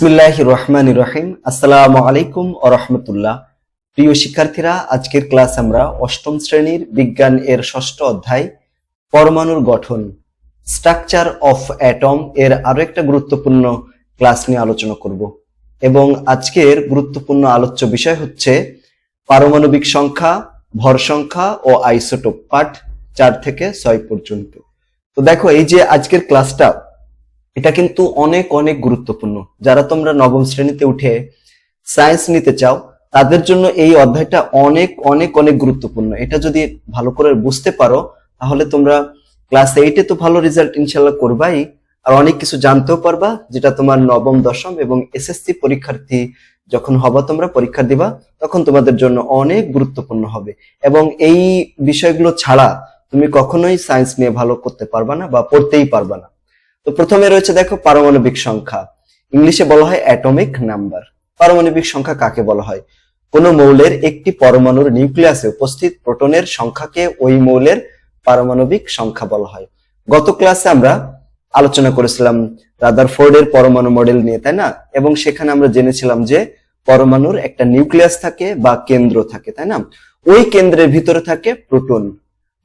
বিসমিল্লাহ রহমান রহিম। আসসালামু আলাইকুম ও রহমতুল্লাহ। প্রিয় শিক্ষার্থীরা, আজকের ক্লাস আমরা অষ্টম শ্রেণির বিজ্ঞান এর ষষ্ঠ অধ্যায়, পরমাণুর গঠন স্ট্রাকচার অফ অ্যাটম এর আরও একটা গুরুত্বপূর্ণ ক্লাস নিয়ে আলোচনা করব। এবং আজকের গুরুত্বপূর্ণ আলোচ্য বিষয় হচ্ছে পারমাণবিক সংখ্যা, ভর সংখ্যা ও আইসোটোপ পাঠ চার থেকে ছয় পর্যন্ত। তো দেখো, এই যে আজকের ক্লাসটা এটা কিন্তু অনেক অনেক গুরুত্বপূর্ণ। যারা তোমরা নবম শ্রেণীতে উঠে সায়েন্স নিতে চাও, তাদের জন্য এই অধ্যায়টা অনেক অনেক অনেক গুরুত্বপূর্ণ। এটা যদি ভালো করে বুঝতে পারো, তাহলে তোমরা ক্লাস এইটে তো ভালো রেজাল্ট ইনশাল্লাহ করবাই, আর অনেক কিছু জানতেও পারবা, যেটা তোমার নবম, দশম এবং এসএসসি পরীক্ষার্থী যখন হবা তোমরা, পরীক্ষা দিবা, তখন তোমাদের জন্য অনেক গুরুত্বপূর্ণ হবে। এবং এই বিষয়গুলো ছাড়া তুমি কখনোই সায়েন্স নিয়ে ভালো করতে পারবা না বা পড়তেই পারবা না। তো প্রথমে রয়েছে দেখো পারমাণবিক সংখ্যা। ইংলিশে বলা হয় অ্যাটমিক নাম্বার। পারমাণবিক সংখ্যা কাকে বলা হয়? কোন মৌলের একটি পরমাণুর নিউক্লিয়াসে উপস্থিত প্রোটনের সংখ্যাকে ওই মৌলের পারমাণবিক সংখ্যা বলা হয়। গত ক্লাসে আমরা আলোচনা করেছিলাম রাদারফোর্ডের পরমাণু মডেল নিয়ে, তাই না? এবং সেখানে আমরা জেনেছিলাম যে পরমাণুর একটা নিউক্লিয়াস থাকে বা কেন্দ্র থাকে, তাই না? ওই কেন্দ্রের ভিতরে থাকে প্রোটন।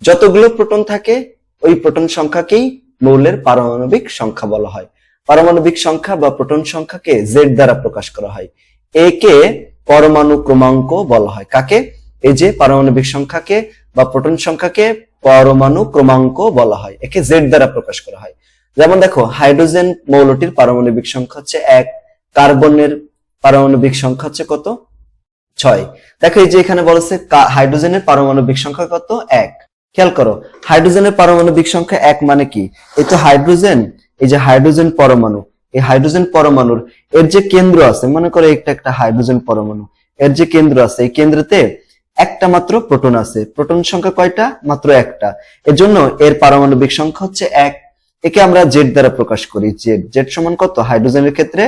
যতগুলো প্রোটন থাকে, ওই প্রোটন সংখ্যাকেই মৌলের পারমাণবিক সংখ্যা বলা হয়। পারমাণবিক সংখ্যা বা প্রোটন সংখ্যাকে জেড দ্বারা প্রকাশ করা হয়। একে পরমাণু ক্রমাঙ্ক বলা হয়। কাকে? এই যে পারমাণবিক সংখ্যাকে বা প্রোটন সংখ্যাকে পরমাণু ক্রমাঙ্ক বলা হয়। একে জেড দ্বারা প্রকাশ করা হয়। যেমন দেখো, হাইড্রোজেন মৌলটির পারমাণবিক সংখ্যা হচ্ছে এক, কার্বনের পারমাণবিক সংখ্যা হচ্ছে কত? ছয়। দেখো এই যে এখানে বলেছে হাইড্রোজেনের পারমাণবিক সংখ্যা কত? এক। খেয়াল করো, হাইড্রোজেনের পারমাণবিক সংখ্যা এক মানে কি? এই তো হাইড্রোজেন, এই যে হাইড্রোজেন পরমাণু, এই হাইড্রোজেন পরমাণুর এর যে কেন্দ্র আছে, মনে করো একটা একটা হাইড্রোজেন পরমাণু, এর যে কেন্দ্র আছে, এই কেন্দ্রতে একটা মাত্র প্রোটন আছে, প্রোটন সংখ্যা কয়টা? মাত্র একটা। এর জন্য এর পারমাণবিক সংখ্যা হচ্ছে এক। একে আমরা জেড দ্বারা প্রকাশ করি, জেড। জেড সমান কত? হাইড্রোজেনের ক্ষেত্রে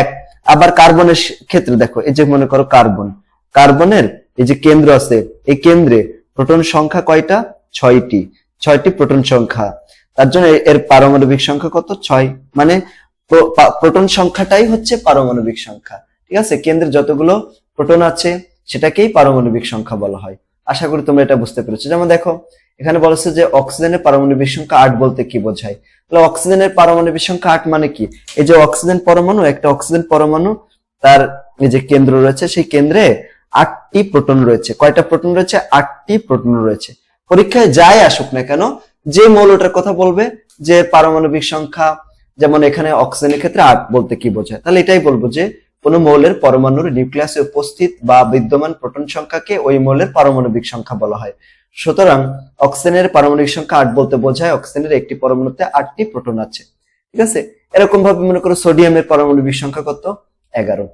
এক। আবার কার্বনের ক্ষেত্রে দেখো, এই যে মনে করো কার্বন, কার্বনের এই যে কেন্দ্র আছে, এই কেন্দ্রে প্রোটন সংখ্যা কয়টা? ছয়টি ছয়টি প্রোটন সংখ্যা। তার জন্য এর- পারমাণবিক সংখ্যা কত? ছয়। মানে প্রোটন সংখ্যাটাই হচ্ছে পারমাণবিক সংখ্যা। ঠিক আছে? কেন্দ্রে যতগুলো প্রোটন আছে, সেটাকেই পারমাণবিক সংখ্যা বলা হয়। আশা করি তোমরা এটা বুঝতে পেরেছ। যেমন দেখো, এখানে বলেছে যে অক্সিজেনের পারমাণবিক সংখ্যা আট বলতে কি বোঝায়? তাহলে অক্সিজেনের পারমাণবিক সংখ্যা আট মানে কি? এই যে অক্সিজেন পরমাণু, একটা অক্সিজেন পরমাণু, তার যে কেন্দ্র রয়েছে, সেই কেন্দ্রে আটটি প্রোটন রয়েছে। কয়টা প্রোটন রয়েছে? আটটি প্রোটন রয়েছে। পরীক্ষায় যাই আসুক না কেন, যে মৌলটার কথা বলবে, যে পারমাণবিক সংখ্যা, যেমন এখানে অক্সিজেনের ক্ষেত্রে আট বলতে কি বোঝায়? তাহলে এটাই বলব যে, কোন মৌলের পরমাণুর নিউক্লিয়াসে উপস্থিত বা বিদ্যমান প্রোটন সংখ্যাকে ওই মৌলের পারমাণবিক সংখ্যা বলা হয়। সুতরাং অক্সিজেনের পারমাণবিক সংখ্যা আট বলতে বোঝায়, অক্সিজেনের একটি পরমাণুতে আটটি প্রোটন আছে। ঠিক আছে? এরকম ভাবে মনে করো সোডিয়ামের পারমাণবিক সংখ্যা কত? এগারো।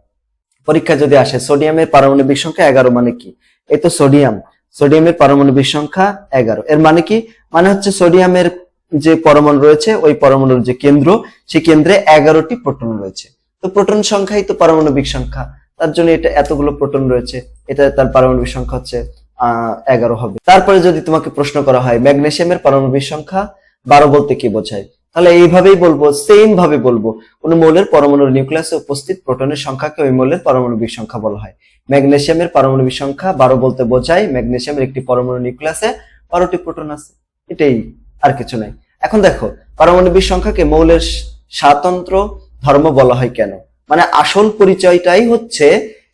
পরীক্ষা যদি আসে, সোডিয়ামের পারমাণবিক সংখ্যা এগারো মানে কি? এই তো সোডিয়াম। সোডিয়ামের পারমাণবিক সংখ্যা এগারো। এর মানে কি? মানে হচ্ছে সোডিয়ামের যে পরমাণু রয়েছে, ওই পরমাণুর যে কেন্দ্র, সেই কেন্দ্রে এগারোটি প্রোটন রয়েছে। তো প্রোটন সংখ্যাই তো পারমাণবিক সংখ্যা তার জন্য এটা এতগুলো প্রোটন রয়েছে এটা তার পারমাণবিক সংখ্যা হচ্ছে, আহ, এগারো হবে। তারপরে যদি তোমাকে প্রশ্ন করা হয়, ম্যাগনেসিয়ামের পারমাণবিক সংখ্যা বারো বলতে কি বোঝায়? তাহলে এইভাবেই বলব সেম ভাবে বলব। কোন মৌলের পরমাণুর নিউক্লিয়াসে উপস্থিত প্রোটনের সংখ্যাকে ওই মৌলের পারমাণবিক সংখ্যা বলা হয়। ম্যাগনেসিয়ামের পারমাণবিক সংখ্যা বারো বলতে বোঝায় ম্যাগনেসিয়ামের একটি পরমাণু নিউক্লিয়াসে বারোটি প্রোটন আছে। এটাই আর কিছু নাই। এখন দেখো পারমাণবিক সংখ্যাকে মৌলের স্বাতন্ত্র ধর্ম বলা হয় কেন? মানে আসল পরিচয়টাই হচ্ছে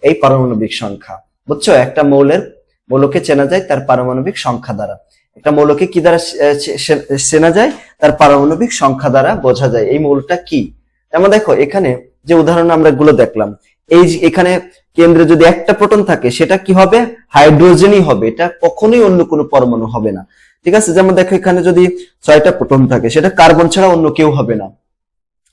এই পারমাণবিক সংখ্যা। বুঝছ? একটা মৌলের, মৌলকে চেনা যায় তার পারমাণবিক সংখ্যা দ্বারা। একটা মৌলকে কি দ্বারা চেনা যায়? তার পারমাণবিক সংখ্যা দ্বারা বোঝা যায়। এই মৌলটা কি? যেমন দেখো, এখানে যে উদাহরণ আমরা গুলো দেখলাম, এই এখানে কেন্দ্রে যদি একটা প্রোটন থাকে, সেটা কি হবে? হাইড্রোজেনই হবে। এটা কখনোই অন্য কোনো পরমাণু হবে না। ঠিক আছে? যেমন দেখো, এখানে যদি ছয়টা প্রোটন থাকে, সেটা কার্বন ছাড়া অন্য কেউ হবে না।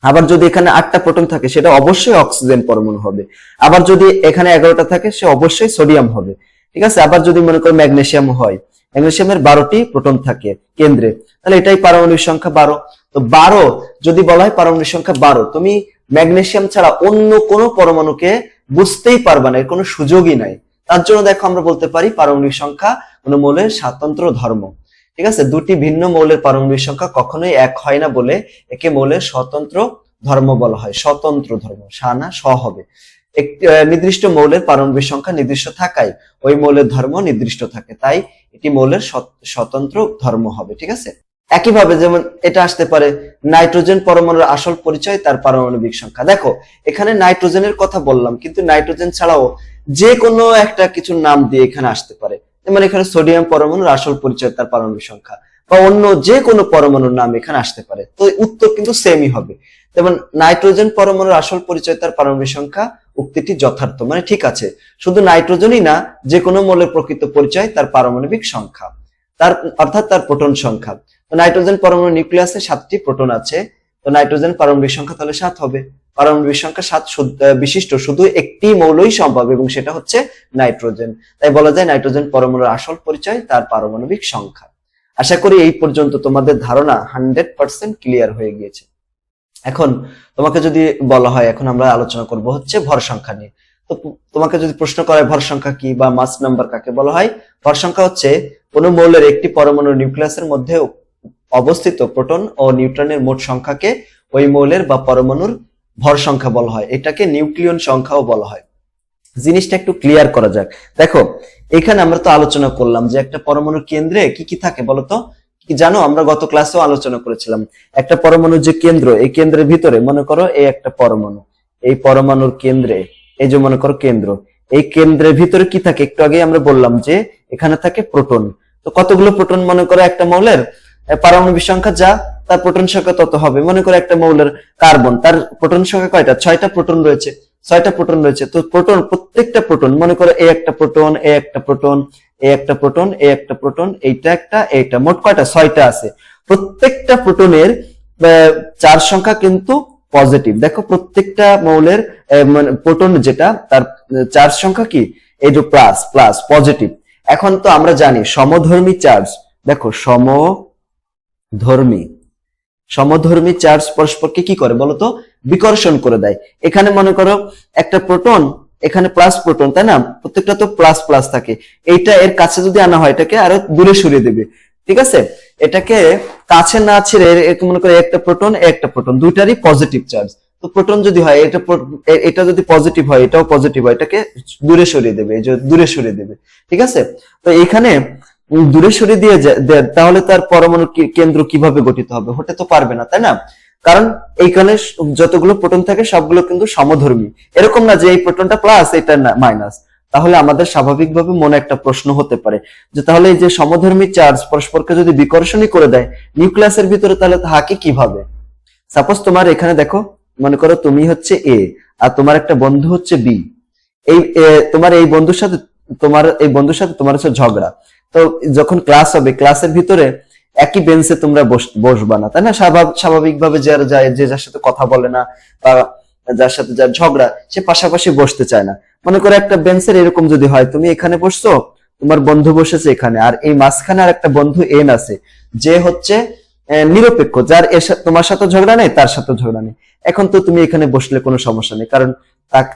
আবার যদি এখানে আটটা প্রোটন থাকে, সেটা অবশ্যই অক্সিজেন পরমাণু হবে। আবার যদি এখানে এগারোটা থাকে, সে অবশ্যই সোডিয়াম হবে। ঠিক আছে? আবার যদি মনে করো ম্যাগনেসিয়াম হয় ম্যাগনেসিয়ামের বারোটি প্রোটন থাকে কেন্দ্রে। তাহলে এটাই পারমাণবিক সংখ্যা বারো। তো বারো, যদি বলা হয় পারমাণবিক সংখ্যা বারো, তুমি ম্যাগনেসিয়াম ছাড়া অন্য কোনো পরমাণুকে বুঝতেই পারবা না, এর কোনো সুযোগই নাই। তার জন্য দেখো আমরা বলতে পারি পারমাণবিক সংখ্যা কোনো মৌলের স্বাতন্ত্র ধর্ম। ঠিক আছে? দুটি ভিন্ন মৌলের পারমাণবিক সংখ্যা কখনোই এক হয় না বলে একে মৌলের স্বতন্ত্র ধর্ম বলা হয়। স্বতন্ত্র ধর্ম, সা না, স হবে। একটি নির্দিষ্ট মৌলের পারমাণবিক সংখ্যা নির্দিষ্ট থাকায় ওই মৌলের ধর্ম নির্দিষ্ট থাকে। তাই এটি মৌলের স্বতন্ত্র ধর্ম হবে, ঠিক আছে? একইভাবে যেমন এটা আসতে পারে, নাইট্রোজেন পরমাণুর আসল পরিচয় তার পারমাণবিক সংখ্যা। দেখো, এখানে নাইট্রোজেনের কথা বললাম, কিন্তু নাইট্রোজেন ছাড়াও যে কোনো একটা কিছুর নাম দিয়ে এখানে আসতে পারে। যেমন এখানে সোডিয়াম পরমাণুর আসল পরিচয় তার পারমাণবিক সংখ্যা, বা অন্য যে কোনো পরমাণুর নাম এখানে আসতে পারে। তো উত্তর কিন্তু সেমই হবে। যেমন নাইট্রোজেন পরমাণুর আসল পরিচয় তার পারমাণবিক সংখ্যা উক্তিটি যথার্থ। মানে ঠিক আছে, শুধু নাইট্রোজেনই না যে কোনো মৌলের প্রকৃত পরিচয় তার পারমাণবিক সংখ্যা, তার, অর্থাৎ তার প্রোটন সংখ্যা। তো নাইট্রোজেন পরমাণু নিউক্লিয়াসে সাতটি প্রোটন আছে, তো নাইট্রোজেন পারমাণবিক সংখ্যা তাহলে সাত হবে। পারমাণবিক সংখ্যা সাত বিশিষ্ট, শুধু একটি মৌলই সম্ভব, এবং সেটা হচ্ছে নাইট্রোজেন। তাই বলা যায় নাইট্রোজেন পরমাণুর আসল পরিচয় তার পারমাণবিক সংখ্যা। আশা করি এই পর্যন্ত তোমাদের ধারণা হান্ড্রেড পার্সেন্ট ক্লিয়ার হয়ে গিয়েছে। এখন তোমাকে যদি বলা হয়, এখন আমরা আলোচনা করব হচ্ছে ভর সংখ্যা নিয়ে। তো তোমাকে যদি প্রশ্ন করা, ভর সংখ্যা কি বা মাস নাম্বার কাকে বলা হয়? ভর সংখ্যা হচ্ছে কোন মৌলের একটি পরমাণু নিউক্লিয়াসের মধ্যে অবস্থিত প্রোটন ও নিউট্রনের মোট সংখ্যাকে ওই মৌলের বা পরমাণুর ভর সংখ্যা বলা হয়। এটাকে নিউক্লিয়ন সংখ্যাও বলা হয়। জিনিসটা একটু ক্লিয়ার করা যাক। দেখো, এখানে আমরা তো আলোচনা করলাম যে একটা পরমাণুর কেন্দ্রে কি কি থাকে বলতো? কি জানো? আমরা গত ক্লাসেও আলোচনা করেছিলাম। একটা পরমাণুর যে কেন্দ্র, এই কেন্দ্রের ভিতরে মনে করো এই একটা পরমাণু। এই পরমাণুর কেন্দ্রে, এই যে মনে করো কেন্দ্র, এই কেন্দ্রের ভিতরে কি থাকে? একটু আগে আমরা বললাম যে এখানে থাকে প্রোটন। তো কতগুলো প্রোটন মনে করো একটা মৌলের? পারমাণবিক সংখ্যা যা, তার প্রোটন সংখ্যা তত হবে। মনে করো একটা মৌলের কার্বন, তার প্রোটন সংখ্যা কয়টা? ছয়টা প্রোটন রয়েছে। ছয়টা প্রোটন রয়েছে। তো প্রোটন, প্রত্যেকটা প্রোটন, মনে করো এ একটা প্রোটন, এ একটা প্রোটন এ একটা প্রোটন এ একটা প্রোটন এইটা একটা, এইটা মোট কয়টা? ছয়টা আছে। প্রত্যেকটা প্রোটনের চার সংখ্যা কিন্তু পজিটিভ দেখো প্রত্যেকটা মৌলের মানে প্রোটন যেটা, তার চার্জ সংখ্যা কি? এই যে প্লাস প্লাস পজিটিভ এখন তো আমরা জানি, সমধর্মী চার্জ দেখো, সমধর্মী। সমধর্মী চার্জ পরস্পরকে কি করে বলতো? বিকর্ষণ করে দেয়। এখানে মনে করো, একটা প্রোটন এখানে প্লাস প্রোটন তাই না? প্রত্যেকটা তো প্লাস প্লাস থাকে। এইটা এর কাছে যদি আনা হয়, এটাকে আরও দূরে সরিয়ে দেবে। ঠিক আছে? এটাকে কাছে না ছেড়ে মনে করে একটা প্রোটন একটা প্রোটন দুইটারই পজিটিভ চার্জ তো প্রোটন যদি হয়, এটা এটা যদি পজিটিভ হয়, এটাও পজিটিভ হয়, এটাকে দূরে সরিয়ে দেবে, এই যে দূরে সরিয়ে দেবে। ঠিক আছে? তো এখানে দূরে সরিয়ে দিয়ে তাহলে তার পরমাণু কেন্দ্র কীভাবে গঠিত হবে? হতে তো পারবে না, তাই না? কারণ এইখানে যতগুলো প্রোটন থাকে, সবগুলো কিন্তু সমধর্মী। এরকম না যে এই প্রোটনটা প্লাস এটা মাইনাস তাহলে আমাদের স্বাভাবিকভাবে মনে একটা প্রশ্ন হতে পারে, যে তাহলে এই যে সমধর্মী চার্জ পরস্পরকে যদি বিকর্ষণই করে দেয় নিউক্লিয়াসের ভিতরে তাহলে থাকে কীভাবে? সাপোজ তোমার এখানে দেখো, মনে করো তুমি হচ্ছে এ আর তোমার একটা বন্ধু হচ্ছে বি এই তোমার এই বন্ধুর সাথে, তোমার এই বন্ধুর সাথে তোমার হচ্ছে ঝগড়া। তো যখন ক্লাস হবে ক্লাসের ভিতরে একই বেঞ্চে তোমরা বসবা না, তাই না? স্বাভাব- স্বাভাবিকভাবে যার যায় যে যার সাথে কথা বলে না বা যার সাথে যার ঝগড়া, সে পাশাপাশি বসতে চায় না। মনে করো একটা বেঞ্চের এরকম যদি হয়, তুমি এখানে বসছো, তোমার বন্ধু বসেছে এখানে, আর এই মাঝখানে আর একটা বন্ধু এন আছে, যে হচ্ছে নিরপেক্ষ, যার তোমার সাথে ঝগড়া নেই, তার সাথে ঝগড়া নেই। এখন তো তুমি এখানে বসলে কোনো সমস্যা নেই, কারণ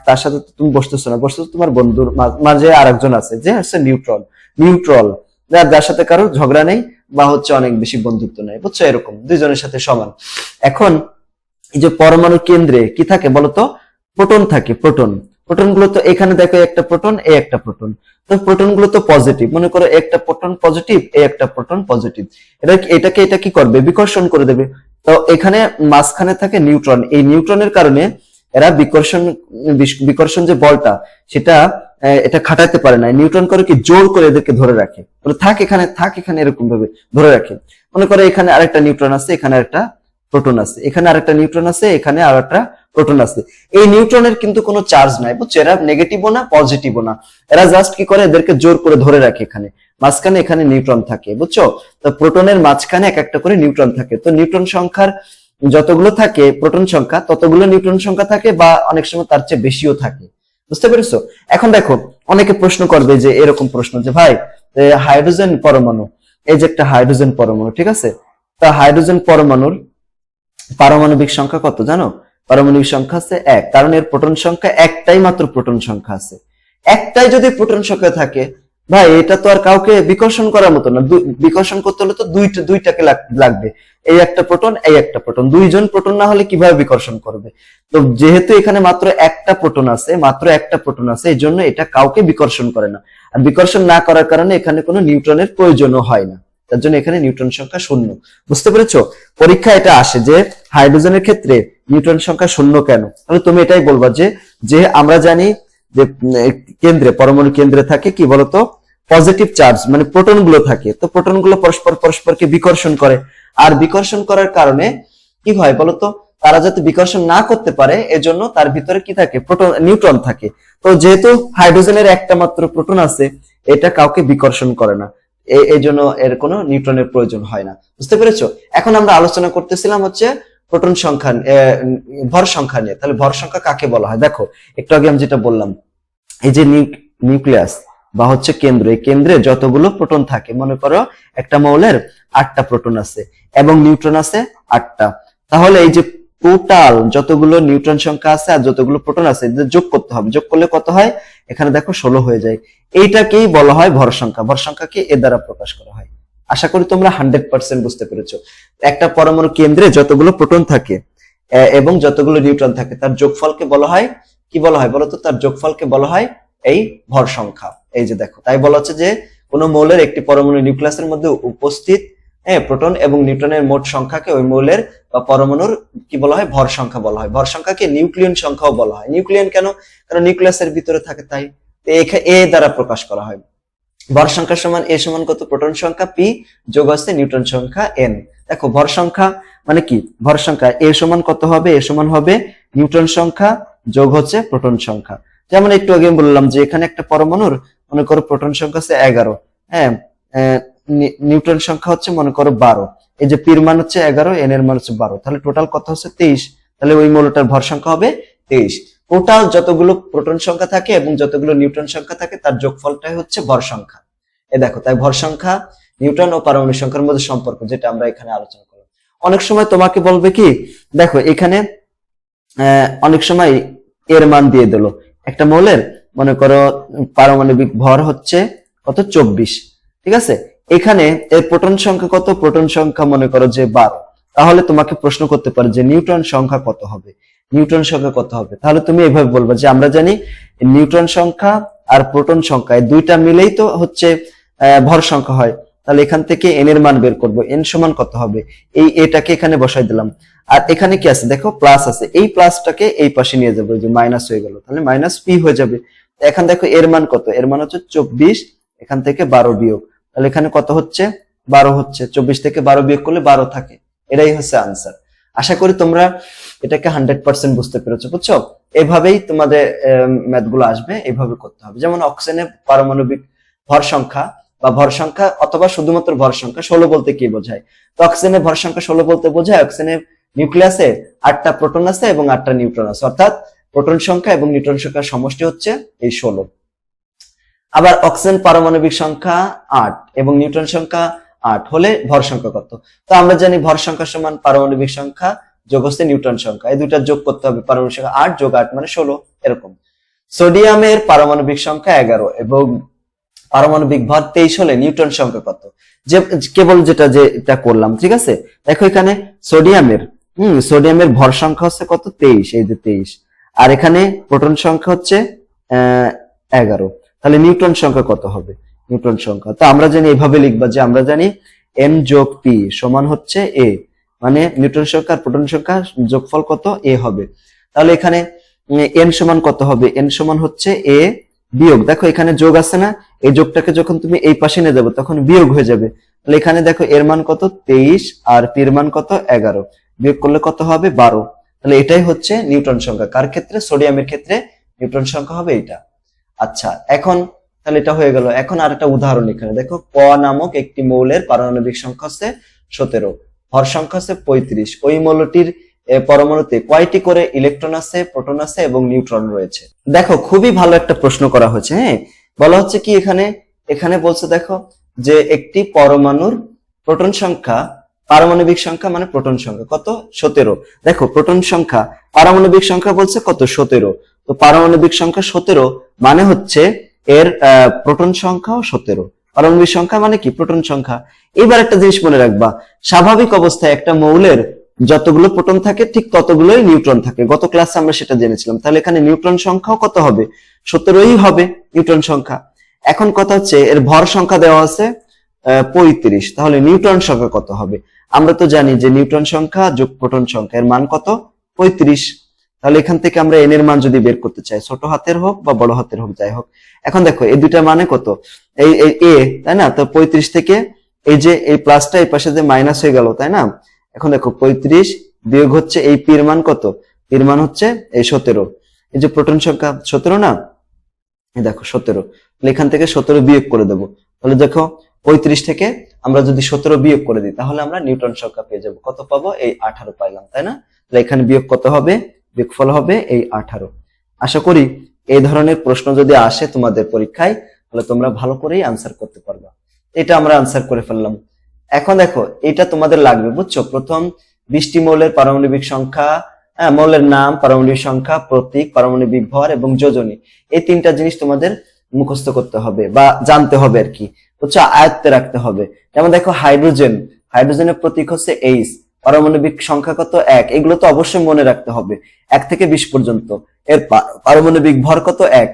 তার সাথে তুমি বসতেছো না, বসতেছো তোমার বন্ধুর মাঝে আরেকজন আছে, যে হচ্ছে নিউট্রল নিউট্রল যার যার সাথে কারও ঝগড়া নেই বা হচ্ছে অনেক বেশি বন্ধুত্ব নেই। বুঝছ? এরকম। দুইজনের সাথে সমান। এখন এই যে পরমাণু কেন্দ্রে কি থাকে বলতো? প্রোটন থাকে, প্রোটন। প্রোটনগুলো তো এখানে দেখো একটা প্রোটন, এ একটা প্রোটন। তো প্রোটনগুলো তো পজিটিভ মনে করো একটা প্রোটন পজিটিভ এ একটা প্রোটন পজিটিভ এটা এটাকে এটা কি করবে? বিকর্ষণ করে দেবে। তো এখানে মাঝখানে থাকে নিউট্রন। এই নিউট্রনের কারণে এরা বিকর্ষণ বিকর্ষণ যে বলটা, সেটা এটা খাটাতে পারে না। নিউট্রন করে কি জোর করে এদেরকে ধরে রাখে? বলে থাক এখানে থাক এখানে এরকম ভাবে ধরে রাখে। মনে করে এখানে আরেকটা নিউট্রন আছে, এখানে একটা প্রোটন আছে। এখানে আরেকটা নিউট্রন আছে, এখানে আর একটা প্রোটন আছে। এই নিউট্রনের কিন্তু কোনো চার্জ নাই, বুঝছ? এরা নেগেটিভও না পজিটিভও না। এরা জাস্ট কি করে? এদেরকে জোর করে ধরে রাখে এখানে। মাঝখানে এখানে নিউট্রন থাকে, বুঝছ? তো প্রোটনের মাঝখানে এক একটা করে নিউট্রন থাকে। তো নিউট্রন সংখ্যার যতগুলো থাকে, প্রোটন সংখ্যা, ততগুলো নিউট্রন সংখ্যা থাকে বা অনেক সময় তার চেয়ে বেশিও থাকে। বুঝতে পেরেছ? এখন দেখো, অনেকে প্রশ্ন করবে যে এরকম প্রশ্ন যে, ভাই হাইড্রোজেন পরমাণু, এই যে একটা হাইড্রোজেন পরমাণু, ঠিক আছে? তা হাইড্রোজেন পরমাণুর পারমাণবিক সংখ্যা কত জানো? পারমাণবিক সংখ্যা আছে এক, কারণ এর প্রোটন সংখ্যা একটাই মাত্র প্রোটন সংখ্যা আছে। একটাই যদি প্রোটন সংখ্যা থাকে ভাই, এটা তো আর কাউকে বিকর্ষণ করার মতো না। বিকর্ষণ করতে হলে তো দুইটা দুইটাকে লাগবে। এই একটা প্রোটন, এই একটা প্রোটন। দুইজন প্রোটন না হলে কীভাবে বিকর্ষণ করবে? তো যেহেতু এখানে মাত্র একটা প্রোটন আছে, মাত্র একটা প্রোটন আছে, এই জন্য এটা কাউকে বিকর্ষণ করে না। আর বিকর্ষণ না করার কারণে এখানে কোনো নিউট্রনের প্রয়োজনও হয় না। তার জন্য এখানে নিউট্রন সংখ্যা শূন্য। বুঝতে পেরেছ? পরীক্ষা এটা আসে যে হাইড্রোজেনের ক্ষেত্রে নিউট্রন সংখ্যা শূন্য কেন? তাহলে তুমি এটাই বলবা যে যে আমরা জানি যে কেন্দ্রে, পরমাণু কেন্দ্রে থাকে কি বলতো? পজিটিভ চার্জ মানে প্রোটনগুলো থাকে। তো প্রোটনগুলো পরস্পর পরস্পরকে বিকর্ষণ করে। আর বিকর্ষণ করার কারণে কি হয় বলতো? তারা যাতে বিকর্ষণ না করতে পারে, এজন্য তার ভিতরে কি থাকে? প্রোটন নিউট্রন থাকে। তো যেহেতু হাইড্রোজেনের একটা মাত্র প্রোটন আছে, এটা কাউকে বিকর্ষণ করে না। এই জন্য এর কোনো নিউট্রনের প্রয়োজন হয় না। বুঝতে পেরেছ? এখন আমরা আলোচনা করতেছিলাম হচ্ছে প্রোটন সংখ্যা ভর সংখ্যা নিয়ে। তাহলে ভর সংখ্যা কাকে বলা হয়? দেখো, একটু আগে আমি যেটা বললাম, এই যে নিউক্লিয়াস বা হচ্ছে কেন্দ্র, এই কেন্দ্রে যতগুলো প্রোটন থাকে, মনে করো একটা মৌলের আটটা প্রোটন আছে এবং নিউট্রন আছে আটটা। তাহলে এই যে টোটাল যতগুলো নিউট্রন সংখ্যা আছে আর যতগুলো প্রোটন আছে যোগ করতে হবে। যোগ করলে কত হয়? এখানে দেখো ষোলো হয়ে যায়। এইটাকেই বলা হয় ভর সংখ্যা। ভর সংখ্যাকে এ দ্বারা প্রকাশ করা হয়। আশা করি তোমরা হান্ড্রেড পার্সেন্ট বুঝতে পেরেছ। একটা পরমাণু কেন্দ্রে যতগুলো প্রোটন থাকে এবং যতগুলো নিউট্রন থাকে, তার যোগফলকে বলা হয়, কি বলা হয় বলতো? তার যোগফলকে বলা হয় এই ভর সংখ্যা। এই যে দেখো, তাই বলা হচ্ছে যে কোন মৌলের একটি পরমাণু নিউক্লিয়াসের মধ্যে উপস্থিত হ্যাঁ প্রোটন এবং নিউট্রনের মোট সংখ্যাকে ওই মৌলের বা পরমাণুর কি বলা হয়? ভর সংখ্যা বলা হয়। ভর সংখ্যাকে নিউক্লিয়ন সংখ্যাও বলা হয়। নিউক্লিয়ন কেন? কারণ নিউক্লিয়াসের ভিতরে থাকে তাই। এ দ্বারা প্রকাশ করা হয়। ভর সংখ্যা সমান এ সমান কত? প্রোটন সংখ্যা পি যোগ হচ্ছে নিউট্রন সংখ্যা এন দেখো ভর সংখ্যা মানে কি? ভর সংখ্যা এ সমান কত হবে? এ সমান হবে নিউট্রন সংখ্যা যোগ হচ্ছে প্রোটন সংখ্যা। যেমন একটু আগে বললাম যে এখানে একটা পরমাণুর মনে করো প্রোটন সংখ্যা হচ্ছে এগারো। হ্যাঁ আহ, নি- নিউট্রন সংখ্যা হচ্ছে মনে করো বারো। এই যে পির মান হচ্ছে এগারো এন এর মান হচ্ছে বারো। তাহলে টোটাল কত হচ্ছে? তেইশ। তাহলে ওই মৌলটার ভর সংখ্যা হবে তেইশ। টোটাল যতগুলো প্রোটন সংখ্যা থাকে এবং যতগুলো নিউট্রন সংখ্যা থাকে, তার যোগফলটাই হচ্ছে ভর সংখ্যা। এ দেখো, তাই ভর সংখ্যা নিউট্রন ও পারমাণবিক সংখ্যার মধ্যে সম্পর্ক, যেটা আমরা এখানে আলোচনা করলাম। অনেক সময় তোমাকে বলবে কি, দেখো, এখানে অনেক সময় এর মান দিয়ে দিল। একটা মৌলের, মনে করো, পারমাণবিক ভর হচ্ছে কত? চব্বিশ। ঠিক আছে? এখানে এর প্রোটন সংখ্যা কত? প্রোটন সংখ্যা মনে করো যে বারো। তাহলে তোমাকে প্রশ্ন করতে পারে যে নিউট্রন সংখ্যা কত হবে? নিউট্রন সংখ্যা কত হবে? তাহলে তুমি এভাবে বলবা যে আমরা জানি নিউট্রন সংখ্যা আর প্রোটন সংখ্যা, এই দুইটা মিলেই তো হচ্ছে ভর সংখ্যা হয়। তাহলে এখান থেকে এন এর মান বের করব। এন সমান কত হবে? এই এটাকে এখানে বসাই দিলাম। আর এখানে কি আছে? দেখো প্লাস আছে। এই প্লাসটাকে এই পাশে নিয়ে যাব যে মাইনাস হয়ে গেল। তাহলে মাইনাস পি হয়ে যাবে। এখন দেখো, এর মান কত? এর মান হচ্ছে চব্বিশ, এখান থেকে বারো বিয়োগ। তাহলে এখানে কত হচ্ছে? বারো হচ্ছে। চব্বিশ থেকে বারো বিয়োগ করলে বারো থাকে। এটাই হচ্ছে আনসার আশা করি তোমরা এটাকে হান্ড্রেড পার্সেন্ট বুঝতে পেরেছ, বুঝছ? এভাবেই তোমাদের ম্যাথগুলো আসবে এইভাবে করতে হবে। যেমন অক্সিজেনের পারমাণবিক ভর সংখ্যা বা ভর সংখ্যা অথবা শুধুমাত্র ভর সংখ্যা ষোলো বলতে কি বোঝায়? তো অক্সিজেনের ভর সংখ্যা ষোলো বলতে বোঝায় অক্সিজেনের নিউক্লিয়াসে আটটা প্রোটন আছে এবং আটটা নিউট্রন আছে। অর্থাৎ প্রোটন সংখ্যা এবং নিউট্রন সংখ্যার সমষ্টি হচ্ছে এই ষোলো। আবার অক্সিজেন পারমাণবিক সংখ্যা আট এবং নিউট্রন সংখ্যা আট হলে ভর সংখ্যা কত? তো আমরা জানি ভর সংখ্যা সমান পারমাণবিক সংখ্যা যোগ হচ্ছে নিউট্রন সংখ্যা। এই দুইটা যোগ করতে হবে পারমাণবিক সংখ্যা আট যোগ আট মানে ষোলো, এরকম। সোডিয়ামের পারমাণবিক সংখ্যা এগারো এবং পারমাণবিক ভর তেইশ হলে নিউটন সংখ্যা কত? যে, কেবল যেটা যে, এটা করলাম, ঠিক আছে? দেখো এখানে সোডিয়ামের, হম, সোডিয়ামের ভর সংখ্যা হচ্ছে কত? তেইশ, এই যে তেইশ। আর এখানে প্রোটন সংখ্যা হচ্ছে, আহ, এগারো। তাহলে নিউটন সংখ্যা কত হবে? নিউটন সংখ্যা। তো আমরা জানি এভাবে লিখবা যে আমরা জানি এম যোগ পি সমান হচ্ছে এ মানে নিউটন সংখ্যা আর প্রোটন সংখ্যা যোগফল কত? এ হবে। তাহলে এখানে এন সমান কত হবে? এন সমান হচ্ছে এ বিয়োগ। দেখো এখানে যোগ আছে না? এই যোগটাকে যখন তুমি এই পাশে নিয়ে যাবে, তখন বিয়োগ হয়ে যাবে। তাহলে এখানে দেখো এর মান কত? তেইশ, আর পির মান কত? এগারো। বিয়োগ করলে কত হবে? বারো। তাহলে এটাই হচ্ছে নিউটন সংখ্যা। কার ক্ষেত্রে? সোডিয়ামের ক্ষেত্রে নিউটন সংখ্যা হবে এটা। আচ্ছা এখন তাহলে এটা হয়ে গেল। এখন আর একটা উদাহরণ এখানে। দেখো, ক নামক একটি মৌলের পারমাণবিক সংখ্যা হচ্ছে সতেরো। ভর সংখ্যা হচ্ছে পঁয়ত্রিশ। ওই মৌলটির পরমাণুতে কয়টি করে ইলেকট্রন আছে, প্রোটন আছে এবং নিউট্রন রয়েছে? দেখো, খুবই ভালো একটা প্রশ্ন করা হয়েছে হ্যাঁ? বলা হচ্ছে কি এখানে? এখানে বলছে, দেখো, যে একটি পরমাণুর প্রোটন সংখ্যা, পারমাণবিক সংখ্যা মানে প্রোটন সংখ্যা। কত? সতেরো। দেখো, প্রোটন সংখ্যা, পারমাণবিক সংখ্যা বলছে কত? সতেরো। তো পারমাণবিক সংখ্যা সতেরো মানে হচ্ছে এর প্রোটন সংখ্যাও সতেরো। পারমাণবিক সংখ্যা মানে কি? প্রোটন সংখ্যা। এবার একটা জিনিস মনে রাখবা, স্বাভাবিক অবস্থায় একটা মৌলের যতগুলো প্রোটন থাকে, ঠিক ততগুলোই নিউট্রন থাকে। গত ক্লাসে আমরা সেটা জেনেছিলাম। তাহলে এখানে নিউট্রন সংখ্যাও কত হবে? সতেরোই হবে নিউট্রন সংখ্যা। এখন কথা হচ্ছে, এর ভর সংখ্যা দেওয়া আছে পঁয়ত্রিশ। তাহলে নিউট্রন সংখ্যা কত হবে? আমরা তো জানি যে নিউট্রন সংখ্যা যোগ প্রোটন সংখ্যা। এর মান কত? পঁয়ত্রিশ। তাহলে এখান থেকে আমরা এন এর মান যদি বের করতে চাই, ছোট হাতের হোক বা বড় হাতের হোক, যাই হোক। এখন দেখো, এই দুইটা মানে কত? এই এ তাই না? তো পঁয়ত্রিশ থেকে এই যে, এই প্লাসটা এই পাশে যে মাইনাস হয়ে গেল, তাই না? এখন দেখো, পঁয়ত্রিশ বিয়োগ হচ্ছে এই পির মান কত? পির মান হচ্ছে এই সতেরো। এই যে প্রোটন সংখ্যা সতেরো না? এই দেখো, সতেরো। এখান থেকে সতেরো বিয়োগ করে দেবো। তাহলে দেখো, পঁয়ত্রিশ থেকে আমরা যদি সতেরো বিয়োগ করে দিই, তাহলে আমরা নিউটন সংখ্যা পেয়ে যাব। কত পাবো? এই আঠারো পাইলাম, তাই না? তাহলে এখানে বিয়োগ কত হবে? বিয়োগফল হবে এই আঠারো। আশা করি এই ধরনের প্রশ্ন যদি আসে তোমাদের পরীক্ষায় তাহলে তোমরা ভালো করেই আনসার করতে পারবে। এটা আমরা আনসার করে ফেললাম। এখন দেখো এটা তোমাদের লাগবে বুঝছ? প্রথম বৃষ্টি মৌলের পারমাণবিক সংখ্যা হ্যাঁ, মৌলের নাম পারমাণবিক সংখ্যা প্রতীক পারমাণবিক ভর এবং যোজনী। এই তিনটা জিনিস তোমাদের মুখস্থ করতে হবে বা জানতে হবে আর কি। বুঝছ? আয়ত্তে রাখতে হবে। যেমন দেখো হাইড্রোজেন। হাইড্রোজেনের প্রতীক হচ্ছে এইচ পারমাণবিক সংখ্যা কত? এক। এগুলো তো অবশ্যই মনে রাখতে হবে। এক থেকে বিশ পর্যন্ত। এর পারমাণবিক ভর কত? এক।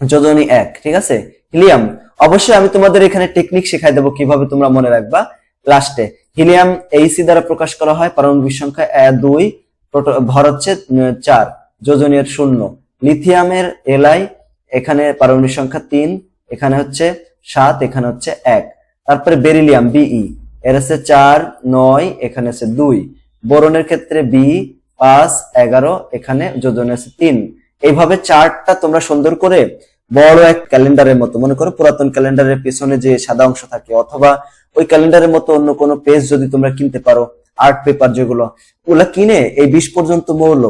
যোজনী এক, ঠিক আছে? হিলিয়াম, অবশ্যই আমি তোমাদের এখানে টেকনিক শেখাই দেবো কীভাবে তোমরা মনে রাখবা। লাস্টে হিলিয়াম এইসি দ্বারা প্রকাশ করা হয়। পারমাণবিক সংখ্যা দুই ভর হচ্ছে চার, যোজনের শূন্য। লিথিয়ামের এলআই এখানে পারমাণবিক সংখ্যা তিন, এখানে হচ্ছে সাত, এখানে হচ্ছে এক। তারপরে বেরিলিয়াম বিই এর আছে চার, নয়, এখানে আছে দুই। বোরনের ক্ষেত্রে বি, পাঁচ, এগারো, এখানে যোজনে আছে তিন। এইভাবে চার্টটা তোমরা সুন্দর করে বড় এক ক্যালেন্ডারের মতো, মনে করো পুরাতন ক্যালেন্ডারের পেছনে যে সাদা অংশ থাকে, অথবা ওই ক্যালেন্ডারের মতো অন্য কোনো পেজ যদি তোমরা কিনতে পারো আর্ট পেপার যেগুলো, ওগুলা কিনে এই বিশ পর্যন্ত মৌল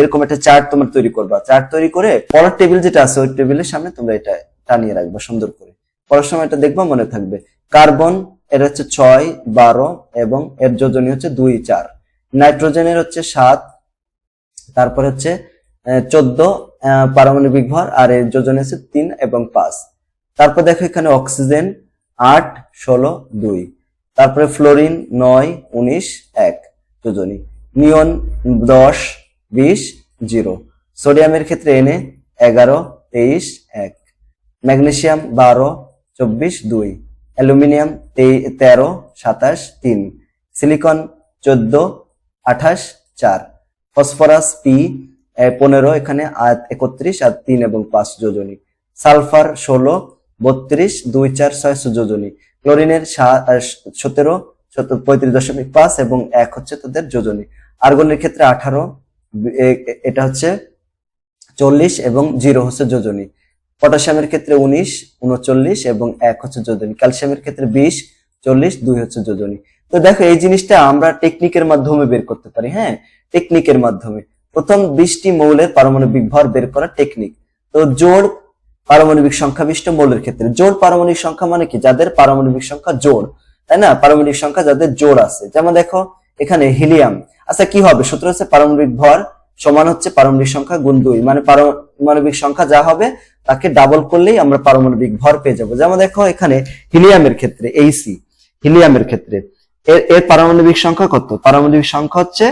এরকম একটা চার্ট তোমরা তৈরি করবা। চার্ট তৈরি করে পড়ার টেবিল যেটা আছে, ওই টেবিলের সামনে তোমরা এটা টানিয়ে রাখবা সুন্দর করে। পড়ার সময় এটা দেখবা মনে থাকবে। কার্বন এর হচ্ছে ছয়, বারো এবং এর যোজনী হচ্ছে দুই, চার। নাইট্রোজেনের হচ্ছে সাত, তারপর হচ্ছে চোদ্দ পারমাণবিক ভর, আর এর যোজনী হচ্ছে তিন এবং পাঁচ। তারপর দেখো এখানে অক্সিজেন আট, ষোলো, দুই। তারপরে ফ্লোরিন নয়, উনিশ, এক যোজনী। নিয়ন দশ, বিশ, জিরো। সোডিয়ামের ক্ষেত্রে এনে এগারো, তেইশ, এক। ম্যাগনেসিয়াম বারো, চব্বিশ, দুই। অ্যালুমিনিয়াম তেরো, সাতাশ, তিন, সিলিকন চোদ্দ, আঠাশ, চার, ফসফরাস পি পনেরো, এখানে একত্রিশ আর তিন এবং পাঁচ যোজনী। সালফার ষোলো, বত্রিশ, দুই, চার, ছয় যোজনী। ক্লোরিনের সতেরো পঁয়ত্রিশ দশমিক পাঁচ এবং এক হচ্ছে তাদের যোজনী। আর্গনের ক্ষেত্রে আঠারো এটা হচ্ছে চল্লিশ এবং জিরো হচ্ছে যোজনী। পটাশিয়ামের ক্ষেত্রে উনিশ, উনচল্লিশ এবং এক হচ্ছে যোজনী ক্যালসিয়ামের ক্ষেত্রে বিশ, চল্লিশ, দুই হচ্ছে যোজনী তো দেখো, এই জিনিসটা আমরা টেকনিকের মাধ্যমে বের করতে পারি হ্যাঁ? টেকনিকের মাধ্যমে। প্রথম বিশটি মৌলের পারমাণবিক ভর বের করা টেকনিক তো জোড় পারমাণবিক সংখ্যা বিশিষ্ট মৌলের ক্ষেত্রে। জোড় পারমাণবিক সংখ্যা মানে কি? যাদের পারমাণবিক সংখ্যা জোড়, তাই না? পারমাণবিক সংখ্যা যাদের জোড় আছে। যেমন দেখো, এখানে হিলিয়াম। আচ্ছা কি হবে? সূত্র হচ্ছে পারমাণবিক ভর সমান হচ্ছে পারমাণবিক সংখ্যা গুণ দুই। মানে পারমাণবিক সংখ্যা যা হবে তাকে ডাবল করলেই আমরা পারমাণবিক ভর পেয়ে যাব। যেমন দেখো এখানে হিলিয়ামের ক্ষেত্রে এইসি হিলিয়ামের ক্ষেত্রে। এর এর পারমাণবিক সংখ্যা কত? পারমাণবিক সংখ্যা হচ্ছে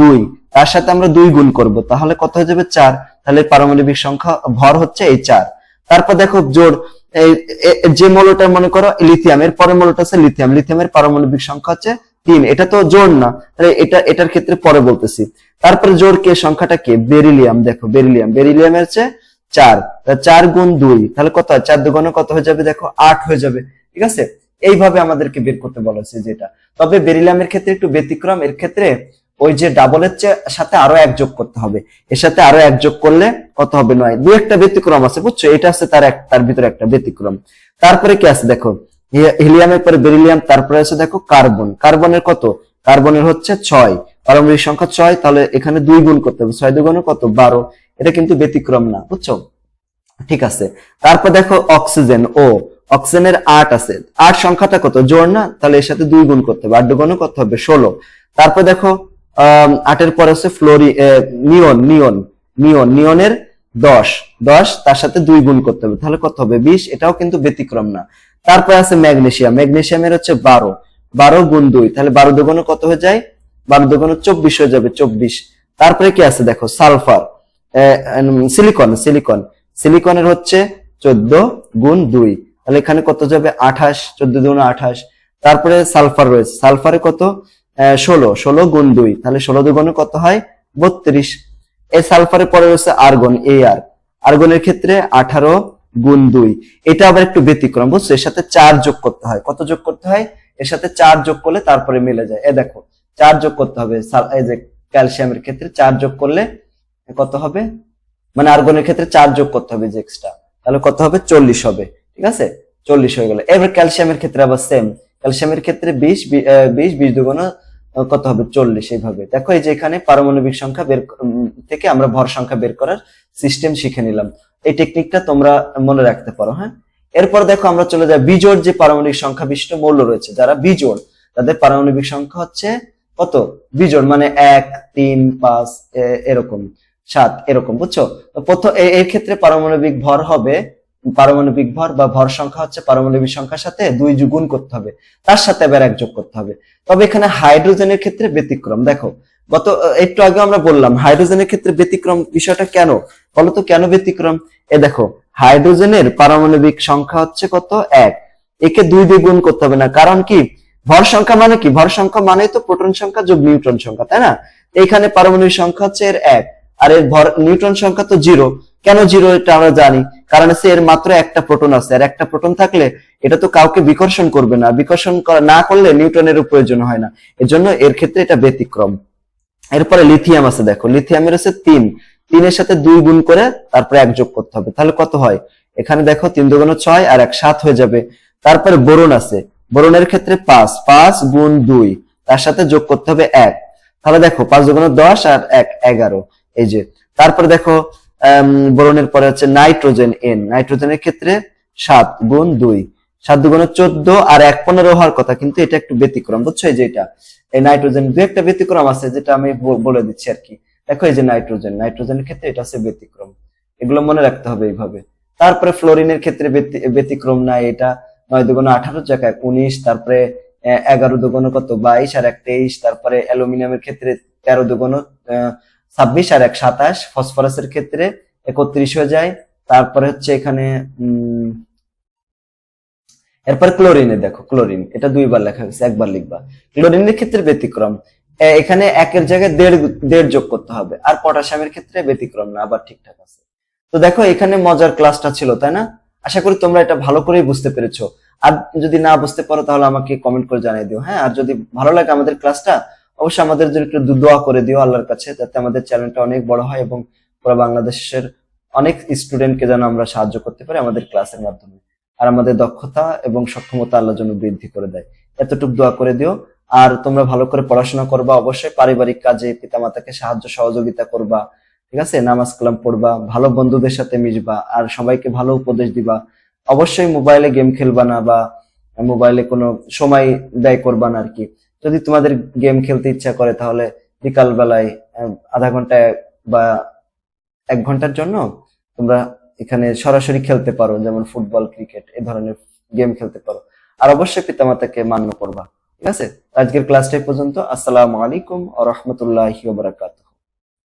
দুই। তার সাথে আমরা দুই গুণ করব, তাহলে কত হয়ে যাবে চার? তাহলে পারমাণবিক সংখ্যা, ভর হচ্ছে এই চার। তারপর দেখো জোর যে মৌলটা মনে করো লিথিয়াম এর পরের মৌলটা আছে লিথিয়াম লিথিয়ামের পারমাণবিক সংখ্যা হচ্ছে তিন। এটা তো জোর না, তাহলে এটা, এটার ক্ষেত্রে পরে বলতেছি। তারপরে জোর কে, সংখ্যাটা কে? বেরিলিয়াম দেখো বেরিলিয়াম বেরিলিয়ামের হচ্ছে চার। চার গুণ দুই, তাহলে কত চার দুগুণে কত হয়ে যাবে? দেখো, আট হয়ে যাবে। ঠিক আছে? এইভাবে আমাদেরকে বের করতে বলা হয়েছে যেটা। তবে বেরিলিয়ামের ক্ষেত্রে একটু ব্যতিক্রম। এর ক্ষেত্রে ওই যে ডাবলের সাথে আরও এক যোগ করতে হবে। এর সাথে আরও এক যোগ করলে কত হবে? নয়। দু একটা ব্যতিক্রম আছে, বুঝছ? এটা আছে, তার এক তার ভিতরে একটা ব্যতিক্রম। তারপরে কি আছে? দেখো হিলিয়ামের পরে বেরিলিয়াম, তারপরে আছে, দেখো, কার্বন। কার্বনের কত? কার্বনের হচ্ছে ছয়। পারমাণবিক সংখ্যা ছয়, তাহলে এখানে দুই গুণ করতে হবে। ছয় দুগুণে কত? বারো। এটা কিন্তু ব্যতিক্রম না বুঝছ? ঠিক আছে। তারপর দেখো অক্সিজেন ও অক্সিজেনের আট আছে। আট সংখ্যাটা কত? জোর না? তাহলে এর সাথে দুই গুণ করতে হবে। আট দুগুণে কত হবে ষোলো। তারপর দেখো আম, আটের পরে হচ্ছে ফ্লোরি নিয়ন নিয়ন নিয়ন নিয়নের দশ। দশ তার সাথে দুই গুণ করতে হবে। তাহলে কত হবে? বিশ। এটাও কিন্তু ব্যতিক্রম না। তারপরে আছে ম্যাগনেশিয়াম। ম্যাগনেশিয়ামের হচ্ছে বারো। বারো গুণ দুই। তাহলে বারো দুগুণে কত হয়ে যায়? বারো দুগুণে চব্বিশ হয়ে যাবে চব্বিশ। তারপরে কি আছে? দেখো সালফার। সিলিকন সিলিকন সিলিকনের হচ্ছে চোদ্দ গুণ দুই। তাহলে এখানে কত যাবে? আঠাশ, চোদ্দ দুগুণ আঠাশ। তারপরে সালফার রয়েছে। সালফারে কত? ষোলো। ষোলো গুণ দুই। তাহলে ষোলো দুগুণে কত হয়? বত্রিশ। এই সালফারের পরে রয়েছে আর্গন এ আর আর্গনের ক্ষেত্রে আঠারো গুণ দুই। এটা আবার একটু ব্যতিক্রম, বুঝছ? এর সাথে চার যোগ করতে হয়। কত যোগ করতে হয়? এর সাথে চার যোগ করলে তারপরে মিলে যায়। এ দেখো, চার যোগ করতে হবে। এই যে ক্যালসিয়ামের ক্ষেত্রে চার যোগ করলে কত হবে? মানে আর্গনের ক্ষেত্রে চার যোগ করতে হবে যে এক্সট্রা তাহলে কত হবে? চল্লিশ হবে। ঠিক আছে? চল্লিশ হয়ে গেল। এবার ক্যালসিয়ামের ক্ষেত্রে আবার সেম ক্যালসিয়ামের ক্ষেত্রে বিশ বিশ বিশ দুগুণ কত হবে? চল্লিশ এইভাবে। দেখো, এই যে এখানে পারমাণবিক সংখ্যা বের থেকে আমরা ভর সংখ্যা বের করার সিস্টেম শিখে নিলাম। এই টেকনিকটা তোমরা মনে রাখতে পারো হ্যাঁ? এরপর দেখো, আমরা চলে যাই। বিজোড় যে পারমাণবিক সংখ্যা বিশিষ্ট মৌল রয়েছে, যারা বিজোড়, তাদের পারমাণবিক সংখ্যা হচ্ছে কত? বিজোড় মানে এক, তিন, পাঁচ এরকম। সাত, এরকম, বুঝছ? তো প্রথম এর ক্ষেত্রে পারমাণবিক ভর হবে, পারমাণবিক ভর বা ভর সংখ্যা হচ্ছে পারমাণবিক সংখ্যার সাথে দুই যুগ গুণ করতে হবে। তার সাথে আবার এক যোগ করতে হবে। তবে এখানে হাইড্রোজেনের ক্ষেত্রে ব্যতিক্রম, দেখো। গত, একটু আগে আমরা বললাম, হাইড্রোজেনের ক্ষেত্রে ব্যতিক্রম বিষয়টা কেন? বলতো কেন ব্যতিক্রম? এ দেখো, হাইড্রোজেনের পারমাণবিক সংখ্যা হচ্ছে কত? এক। একে দুই দিয়ে গুণ করতে হবে না। কারণ কি? ভর সংখ্যা মানে কি? ভর সংখ্যা মানে তো প্রোটন সংখ্যা যোগ নিউট্রন সংখ্যা, তাই না? এখানে পারমাণবিক সংখ্যা হচ্ছে এর এক। আর এর ভর নিউট্রন সংখ্যা তো জিরো। কেন জিরো এটা আমরা জানি? কারণ হচ্ছে এর মাত্র একটা প্রোটন আছে। আর একটা প্রোটন থাকলে এটা তো কাউকে বিকর্ষণ করবে না। বিকর্ষণ না করলে নিউটনের প্রয়োজন হয় না। এজন্য এর ক্ষেত্রে এটা ব্যতিক্রম। এরপরে লিথিয়াম আছে দেখো। লিথিয়ামের হচ্ছে তিন। তিনের সাথে দুই গুণ করে তারপরে এক যোগ করতে হবে। তাহলে কত হয়? এখানে দেখো তিন দুগুণ ছয় আর এক সাত হয়ে যাবে। তারপরে বোরন আছে। বোরনের ক্ষেত্রে পাঁচ। পাঁচ গুণ দুই। তার সাথে যোগ করতে হবে এক। তাহলে দেখো পাঁচ দুগুণ দশ আর এক এগারো। এই যে তারপরে দেখো আম, বোরনের পরে হচ্ছে নাইট্রোজেন এন। নাইট্রোজেনের ক্ষেত্রে সাত গুণ দুই। সাত দুগুণ চোদ্দ আর এক পনেরো হওয়ার কথা কিন্তু এটা একটু ব্যতিক্রম। বুঝছ? এই যে এটা। এই নাইট্রোজেন দু একটা ব্যতিক্রম আছে যেটা আমি বলে দিচ্ছি আর কি। দেখো এই যে নাইট্রোজেন। নাইট্রোজেনের ক্ষেত্রে এটা হচ্ছে ব্যতিক্রম। এগুলো মনে রাখতে হবে এইভাবে। তারপরে ফ্লোরিনের ক্ষেত্রে ব্যতিক্রম নাই এটা। নয় দুগুণ আঠারো জায়গায় উনিশ তারপরে আহ, এগারো দুগুণ কত? বাইশ আর এক তেইশ তারপরে অ্যালুমিনিয়ামের ক্ষেত্রে তেরো দুগুণ ছাব্বিশ আর এক সাতাশ, ফসফরাসের ক্ষেত্রে একত্রিশ হয়ে যায়। তারপরে হচ্ছে এখানে এরপর ক্লোরিনে দেখো, ক্লোরিন, এটা দুইবার লেখা হয়েছে, একবার লিখবা। ক্লোরিনের ক্ষেত্রে ব্যতিক্রম এখানে একের জায়গায় দেড় দেড় যোগ করতে হবে, আর পটাশিয়ামের ক্ষেত্রে ব্যতিক্রম না, আবার ঠিকঠাক আছে। তো দেখো, এখানে মজার ক্লাসটা ছিল, তাই না? আশা করি তোমরা এটা ভালো করেই বুঝতে পেরেছ। আর যদি না বুঝতে পারো, তাহলে আমাকে কমেন্ট করে জানিয়ে দিও হ্যাঁ? আর যদি ভালো লাগে আমাদের ক্লাসটা অবশ্যই আমাদের জন্য একটু দু- দোয়া করে দিও আল্লাহর কাছে, যাতে আমাদের চ্যানেলটা অনেক বড় হয় এবং পুরো বাংলাদেশের অনেক স্টুডেন্টকে যেন আমরা সাহায্য করতে পারি আমাদের ক্লাসের মাধ্যমে। আর আমাদের দক্ষতা এবং সক্ষমতা আল্লাহর জন্য বৃদ্ধি করে দেয়। এতটুকু দোয়া করে দিও। আর তোমরা ভালো করে পড়াশোনা করবা, অবশ্যই পারিবারিক কাজে পিতামাতাকে সাহায্য সহযোগিতা করবা, ঠিক আছে? নামাজ কালাম পড়বা, ভালো বন্ধুদের সাথে মিশবা, আর সবাইকে ভালো উপদেশ দিবা। অবশ্যই মোবাইলে গেম খেলবা না বা মোবাইলে কোনো সময় ব্যয় করবা না আর কি। যদি তোমাদের গেম খেলতে ইচ্ছা করে, তাহলে বিকাল বেলায় আধা ঘণ্টা বা এক ঘণ্টার জন্য তোমরা এখানে সরাসরি খেলতে পারো, যেমন ফুটবল, ক্রিকেট, এ ধরনের গেম খেলতে পারো। আর অবশ্যই পিতামাতাকে মান্য করবা। ঠিক আছে? আজকের ক্লাসটা এই পর্যন্ত। আসসালামু আলাইকুম আ রহমতুল্লাহ ওয়া বারাকাতুহু।